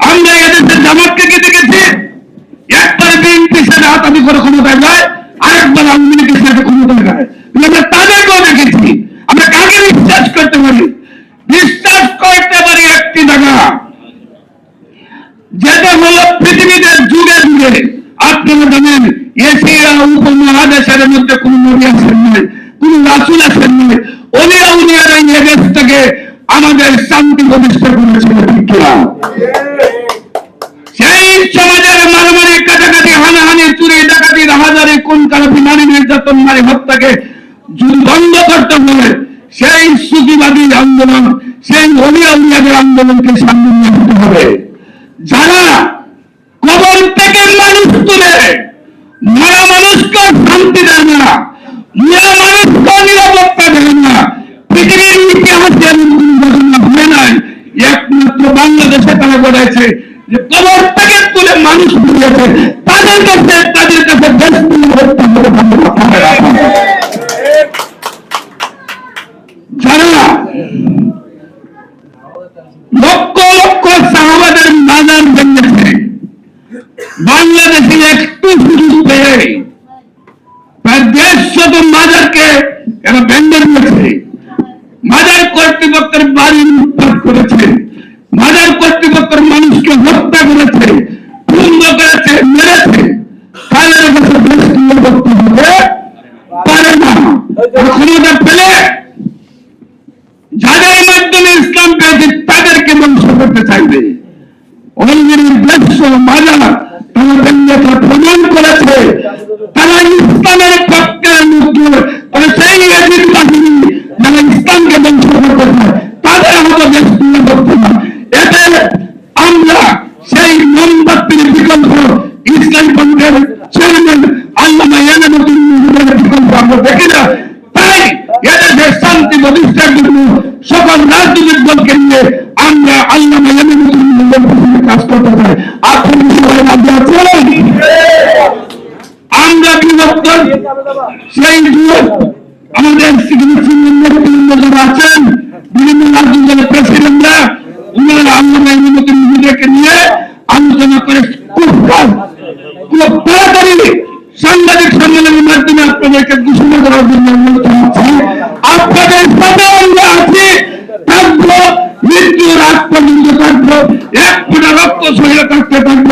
আমরা এদেশের জামাতকে হাতামি করে ক্ষমতায় যায় আরেকবার আওয়ামী লীগের সাথে ক্ষমতায় যায় কিন্তু আমরা তাদেরকেও দেখেছি আমরা কাকে বিশ্বাস করতে পারি বিশ্বাস করতে পারি একটি জায়গা যেটা হলো পৃথিবীতে যুগে যুগে জানেন এশিয়া উপমহাদেশের মধ্যে কোন নবী আসেন নাই, কোন রাসুল আসেন নাই অলিয়া উলিয়ারা এই দেশটাকে আমাদের শান্তি প্রতিষ্ঠা করেছিল কিনা? সেই সমাজের মারামারি, কাটাকাটি, হানাহানি, চুরি, ডাকাতি, রাহাজারি, কোন কারণে নারী নির্যাতন, নারী হত্যাকে বন্ধ করতে হবে সেই সুফিবাদী আন্দোলন, সেই অলিয়া উলিয়াদের আন্দোলনকে সামনে নিয়ে হবে যারা কবর থেকে মানুষ তুলে মরা মানুষকে শান্তি দেয় না। মরা মানুষকে নিরাপত্তা দেয় না। পৃথিবীর ইতিহাসে এমন ঘটনা হয় নাই, একমাত্র বাংলাদেশে তারা ঘটাইছে যে কবর থেকে তুলে মানুষ তুলেছে তাদের কাছে তাদের কাছে দেশ নিরাপত্তা রাখা যারা দেড়শত মাজারকে এরা ভেঙে দিয়েছে মাজার কর্তৃপক্ষের বাড়ি লুটপাট করেছে, মাজার কর্তৃপক্ষের মানুষকে হত্যা করেছে পূর্ণ করেছে, মেরেছে তাদের কাছে দেশ ইসলাম পেয়েছে তাদেরকে ধ্বংস করতে চাইবে। অলগিরির দেশ মাজার ব্যঙ্গতা প্রমাণ করেছে, তারা ইসলামের পক্ষে মুক্ত তবে সেই এজিদ বাহিনী যারা ইসলামকে ধ্বংস করতে তাদের হয়তো দেশ নিয়ে করতে না। এতে আমরা সেই মোমবাতির বিকল্প ইসলাম পক্ষের চেয়ারম্যান আল্লামা মুজিবের বিকল্প আমরা দেখি না। তাই এদেশে শান্তি প্রতিষ্ঠার জন্য সকল রাজনৈতিক দলকে নিয়ে আমরা আল্লামা পিছনে কাজ করতে চাই। আমরা বিভক্ত সেই যুগ আমাদের নেতৃবৃন্দ আছেন বিভিন্ন রাজনৈতিক দলের প্রেসিডেন্টরা উনারা আল্লামা ইয়ানামুদ্দিন মুজিবকে নিয়ে আলোচনা করে খুব তাড়াতাড়ি সাংবাদিক সম্মেলনের মাধ্যমে আপনাদেরকে ঘোষণা করার জন্য অনুরোধ জানাচ্ছি আপনাদের সাথে আমরা আছি থাকব মৃত্যুর আগ পর্যন্ত থাকব এক ফোঁটা রক্ত শরীরে থাকতে থাকব